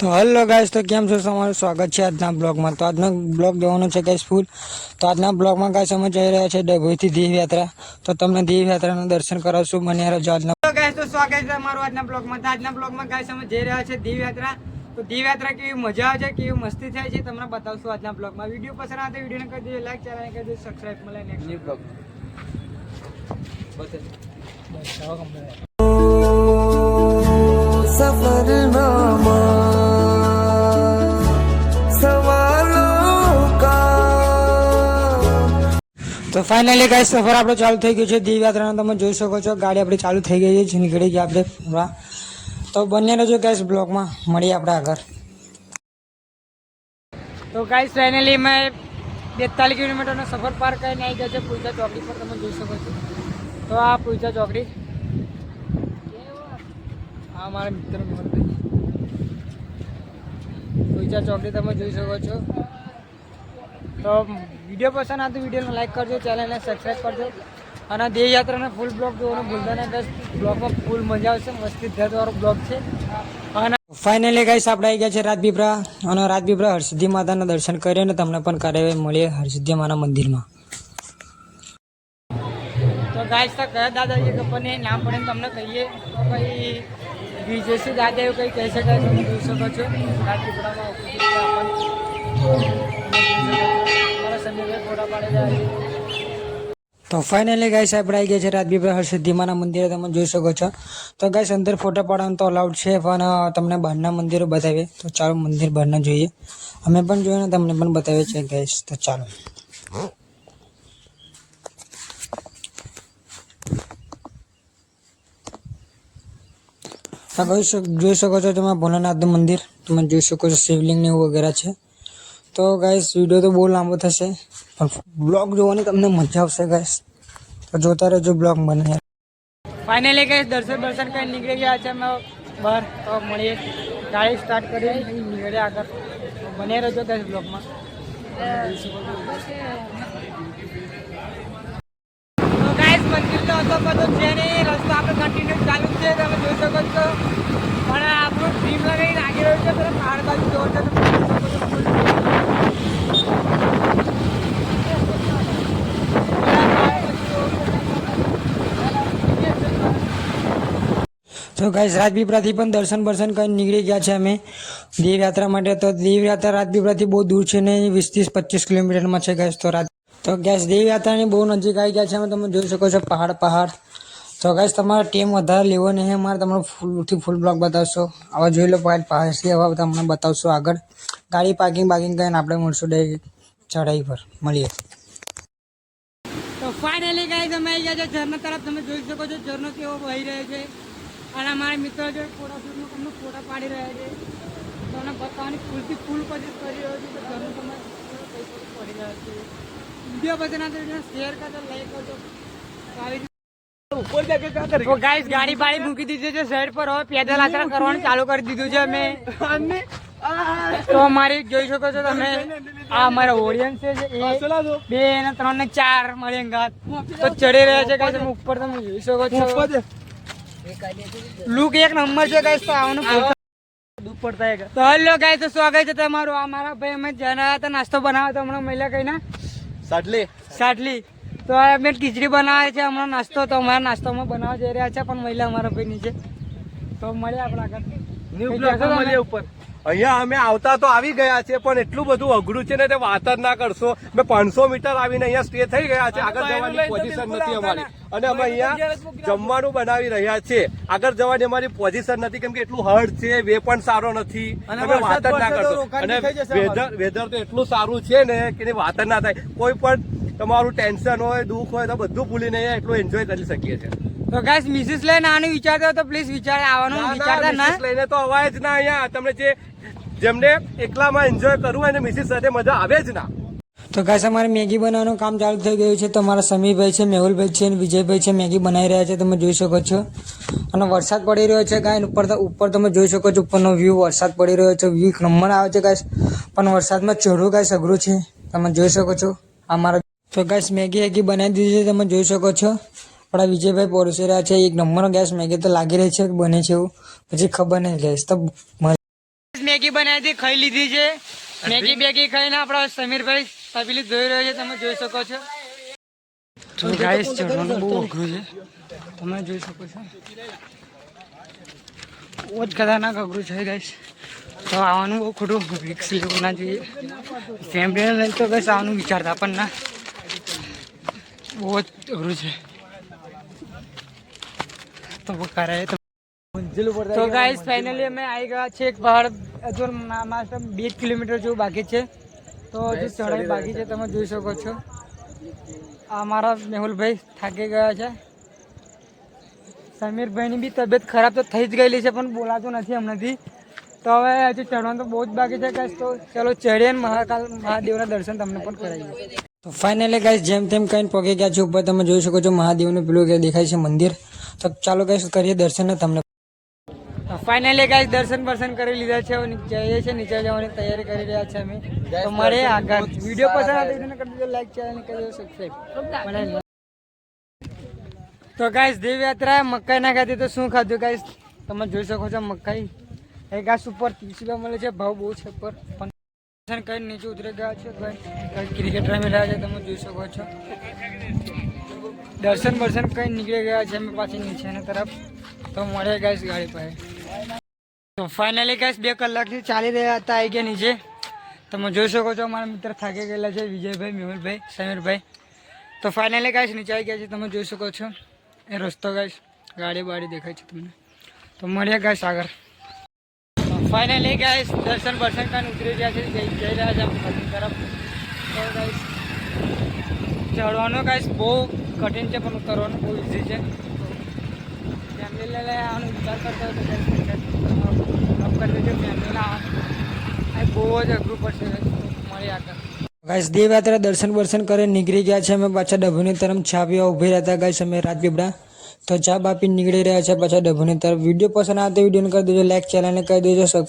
તો hello guys તો કેમ છો? તમારું સ્વાગત છે આજના બ્લોગમાં. તો આજનો બ્લોગ જોવાનો છે ગાઈસ ફૂલ તો આજના બ્લોગમાં ગાઈસ અમે જઈ રહ્યા છે ડભોઈથી દીવ યાત્રા તો તમને દીવ યાત્રાનું દર્શન કરાવશું મને રહેજો આજના તો ગાઈસ તો સ્વાગત છે અમારું આજના બ્લોગમાં. તો આજના બ્લોગમાં ગાઈસ અમે જઈ રહ્યા છે દીવ યાત્રા તો દીવ યાત્રા કેવી મજા આવે છે કેવી મસ્તી થાય છે તમને બતાવશું આજના બ્લોગમાં. વીડિયો પસંદ આવે તો વિડીયોને કરી દેજો લાઈક ચેનલ કરી દેજો સબસ્ક્રાઈબ મળે નેક્સ્ટ બ્લોગ. બસ હવે તો ફાઇનલી ગાઈસ સફર આપણો ચાલુ થઈ ગયું છે. દીવ તમે જોઈ શકો છો, ગાડી આપણી ચાલુ થઈ ગઈ છે નીકળી ગયા આપણે હમણાં. તો બંને રહેજો ગાઈસ બ્લોકમાં મળીએ આપણે આગળ. તો ગાઈસ ફાઇનલી મેં બેતાલીસ કિલોમીટરનો સફર પાર કરીને આવી ગયા છે, પૂજા ચોકડી પર. તમે જોઈ શકો છો. તો આ પૂજા ચોકડી. આ મારા મિત્ર પૂજા ચોકડી તમે જોઈ શકો છો. તો વીડિયો પસંદ આવે તો વિડીયોને લાઇક કરજો, ચેનલને સબસ્ક્રાઈબ કરજો. અને દેહયાત્રાને ફૂલ બ્લોગ જોવાનું ભૂલતા નહીં, બસ બ્લોગમાં ફૂલ મજા આવશે, મસ્તી ધરવાળો બ્લોગ છે. અને ફાઇનલી ગાઈસ આપણે આવી ગયા છે રાજબીપરા અને રાજપીપળા હરસિદ્ધિ માતાના દર્શન કરીને તમને પણ કરાવે મળીએ હરસિદ્ધિ માના મંદિરમાં. તો ગાઈસ તો કયા દાદાજી નહીં, નામ પડે તમને કહીએ. તો કઈ વિજયસિંહ દાદા એવું કંઈ કહી શકાય તમે જોઈ શકો છો. રાજપીપળામાં તો ફાઇનલી ગાઈસ આપણે આવી ગયા છે રાજપીપળા હરસિદ્ધિમાના મંદિરે. તમે જોઈ શકો છો. તો ગાઈસ અંદર ફોટા પાડવાનું તો અલાઉડ છે, પણ તમને બહારના મંદિરો બતાવીએ. તો ચાલો મંદિર બહારના જોઈએ. અમે પણ જોઈએ ને, તમને પણ બતાવીએ છીએ ગાઈસ તો ચાલો. જોઈ શક- છો તમે ભોલેનાથનું મંદિર. તમે જોઈ શકો છો શિવલિંગને વગેરે છે. તો ગાઈસ વીડિયો તો બહુ લાંબો થશે, પણ બ્લોગ જોવાની તમને મજા આવશે ગાઈસ તો જોતા રહેજો બ્લોગ બને ફાઇનલી ગાઈસ દર્શન દર્શન કરી નીકળી ગયા છે અમે બહાર. તો મળીએ. ગાડી સ્ટાર્ટ કરી. નીકળ્યા આગળ. બને રહેજો ગાઈસ બ્લોગમાં તો ગાઈસ મંદિર તો હતો બધો છે ને રસ્તો આપણે કન્ટિન્યુ ચાલુ છે. તમે જોઈ શકો છો. પણ આપણું ડ્રીમ લગાવી લાગી રહ્યું છે પહાડ બાજુ જોવો છો તો જોઈ શકો છો full તો ગાઈસ રાજપીપળાથી પણ દર્શન બર્શન કરીને નીકળી ગયા છે અમે. દેવ યાત્રા માટે તો દેવયાત્રા રાજપીપળાથી બહુ દૂર છે ને વીસ ત્રીસ પચીસ કિલોમીટરમાં છે ગાઈસ તો રાત તો ગેસ દેવ યાત્રાની બહુ નજીક આવી ગયા છે અમે, તમે જોઈ શકો છો પહાડ પહાડ. તો ગાઈસ તમારો ટીમ વધારે લેવો નહીં, અમારે તમને ફૂલથી ફૂલ બ્લોક બતાવશો. હવે જોઈ લો પહાડ, પહાડથી હવે તમને બતાવશો આગળ. ગાડી પાર્કિંગ પાર્કિંગ કરીને આપણે મળશું ડાયરેક્ટ ચઢાઈ પર. મળીએ. તો ફાઇનલી ગાઈસ અમે આવી ગયા છે, ઝરણા તરફ. તમે જોઈ શકો છો, ઝરણો કેવો વહી રહ્યો છે. અને અમારા મિત્રો જો ફોટા શૂટનું તમને ફોટા પાડી રહ્યા છે. તમને બતાવવાની ફૂલથી ફૂલ પછી કરી રહ્યો છું તો ઘરનું તમે પડી રહ્યો છે. વીડિયો પછી ના તો શેર કરજો લાઈક કરજો. તો આવી રીતે તો ગાઈસ ગાડી બાડી મૂકી દીધી છે સાઈડ પર હવે પેદલ યાત્રા કરવાનું ચાલુ કરી દીધું છે અમે. તો અમારી જોઈ શકો છો તમે. આ અમારા ઓડિયન્સ છે બે ને ત્રણ ને ચાર મારી અંગાત તો ચડી રહ્યા છે ગાઈસ તમે ઉપર તમે જોઈ શકો છો. લુક એક નંબર છે ગાઈસ તો આવવાનું દુઃખ પડતા હે તો હેલો ગાઈસ તો સ્વાગત છે તમારું. આ મારા ભાઈ અમે જણાયા હતા નાસ્તો બનાવ્યો તો હમણાં મહિલા કઈ ના સાટલી. સાટલી. તો અમે ખીચડી બનાવે છે હમણાં નાસ્તો તો અમારા નાસ્તોમાં બનાવવા જઈ રહ્યા છે પણ મહિલા અમારા ભાઈ નીચે. તો મળ્યા આપણે આગળ. ન્યૂ બ્લોગ મળીએ ઉપર. અહીંયા અમે આવતા તો આવી ગયા છે પણ એટલું બધું અઘરું છે ને તે વાત જ ના કરશો. મેં પાંચસો મીટર આવીને અહીંયા સ્ટે થઈ ગયા છે આગળ જવાની પોઝિશન નથી અમારી. અને અમે અહીંયા જમવાનું બનાવી રહ્યા છે આગળ જવાની અમારી પોઝિશન નથી કેમ કે એટલું હર્ડ છે વે પણ સારો નથી. અને તમે વાત જ ના કરશો. અને વેધર વેધર તો એટલું સારું છે ને કે વાત જ ના થાય. કોઈ પણ તમારું ટેન્શન હોય દુઃખ હોય તો બધું ભૂલીને અહીંયા એટલું એન્જોય કરી શકીએ છીએ. તો ગાઈસ મિસિસ લઈને આનું વિચારતો તો પ્લીઝ વિચારે આવવાનું વિચારતા ના. લઈને તો અવાય જ ના અહીંયા. તમને જે જેમને એકલામાં એન્જોય કરવું અને મિસિસ સાથે મજા આવે જ ના. તો ગાઈસ અમારે મેગી બનાવવાનું કામ ચાલુ થઈ ગયું છે. તો અમારા સમીરભાઈ છે, મેહુલભાઈ છે અને વિજયભાઈ છે, મેગી બનાવી રહ્યા છે. તમે જોઈ શકો છો. અને વરસાદ પડી રહ્યો છે ગાય ઉપર ઉપર તમે જોઈ શકો છો, ઉપરનો વ્યૂ વરસાદ પડી રહ્યો છે. વ્યૂ નંબર આવે છે ગાઈસ પણ વરસાદમાં ચઢવું ગાય અઘરું છે. તમે જોઈ શકો છો. અમારા તો ગાઈસ મેગી એગી બનાવી દીધી છે. તમે જોઈ શકો છો. આપણા વિજયભાઈ પરોસી રહ્યા છે. એક નંબરનો ગેસ મેગી તો લાગી રહી છે, બને છે એવું. પછી ખબર નહીં ગેસ તો મેગી બનાવી હતી ખાઈ લીધી છે. મેગી બેગી ખાઈને આપણા સમીરભાઈ તબીલી જોઈ રહ્યો છે તમે જોઈ શકો છો. તો ગાઈસ ચડવાનું બહુ અઘરું છે. તમે જોઈ શકો છો. બહુ જ ખતરનાક અઘરું છે ગાઈસ તો આવવાનું બહુ ખોટું રિક્સ લેવું ના જોઈએ. ફેમિલીને લઈને તો બસ આવવાનું વિચારતા પણ ના. બહુ જ અઘરું છે. તો કરાય તો તો ગાઈસ ફાઇનલી અમે આવી ગયા છે એક પહાડ હજુ માત્ર બે કિલોમીટર જેવું બાકી છે. તો હજુ ચઢાઈ બાકી છે તમે જોઈ શકો છો. આ મારા મેહુલભાઈ થાકી ગયા છે. સમીરભાઈની બી તબિયત ખરાબ તો થઈ જ ગયેલી છે પણ બોલાતું નથી હમણાંથી. તો હવે હજુ ચડવાનું તો બહુ જ બાકી છે ગાઈસ તો ચલો ચડીએ ને મહાકાલ મહાદેવના દર્શન તમને પણ કરાવીએ. તો ફાઇનલી ગાઈસ જેમ તેમ કહીને પહોંચી ગયા છે ઉપર તમે જોઈ શકો છો મહાદેવનું પેલું દેખાય છે મંદિર. તો ચાલો ગાઈસ કરીએ દર્શન તમને ફાઇનલી ગાઈસ દર્શન દર્શન કરી લીધા છે અને નીચે જઈએ છે નીચે જવાની તૈયારી કરી રહ્યા છે અમે. તો મળે આગળ વીડિયો પસંદ આવે તો કરી દેજો લાઈક ચેનલ કરી દેજો સબસ્ક્રાઇબ તો ગાઈસ દેવયાત્રા મકાઈ ના ખાધી તો શું ખાધું ગાઈસ તમે જોઈ શકો છો મકાઈ. એ ગાસ ઉપર ત્રીસ રૂપિયા મળે છે ભાવ બહુ છે પર પણ કઈ નીચે ઉતરી ગયા છે ભાઈ ક્રિકેટ રમી રહ્યા છે તમે જોઈ શકો છો. દર્શન બર્શન કઈ નીકળી ગયા છે અમે પાછી નીચેની તરફ. તો મળે ગાઈસ ગાડી પાસે. તો ફાઇનલી ગાઈસ બે કલાકથી ચાલી રહ્યા હતા આવી ગયા નીચે. તમે જોઈ શકો છો મારા મિત્ર થાકી ગયેલા છે, વિજયભાઈ, મેહુલભાઈ, સમીરભાઈ. તો ફાઇનલી ગાઈસ નીચે આવી ગયા છે, તમે જોઈ શકો છો. એ રસ્તો ગાઈસ ગાડી બાડી દેખાય છે તમને. તો મળ્યા ગાઈસ આગળ. ફાઇનલી ગાઈસ દર્શન બર્શન કાન ઉતરી ગયા છે, જઈ રહ્યા છે તરફ. તો ગાઈસ ચડવાનું બહુ કઠિન છે, પણ ઉતરવાનું બહુ ઇઝી છે. ફેમિલી લઈને આનો વિચાર કરતા હોય તો કરી દેજો ફેમિલીને આ બહુ જ અઘરું પડશે મળી આગળ ગાઈસ, દેવયાત્રા દર્શન બર્શન કરી નીકળી ગયા છે. અમે પાછા ડભુની તરફ ચા પીવા ઊભી રહેતા. ગાઈસ, અમે રાજપીપળા તો ચા બાપી નીકળી રહ્યા છે પાછા ડભુની તરફ. વીડિયો પસંદ આવે તો વિડીયોને કરી દેજો લાઈક ચેનલને કરી દેજો સબસ્ક્રાઈબ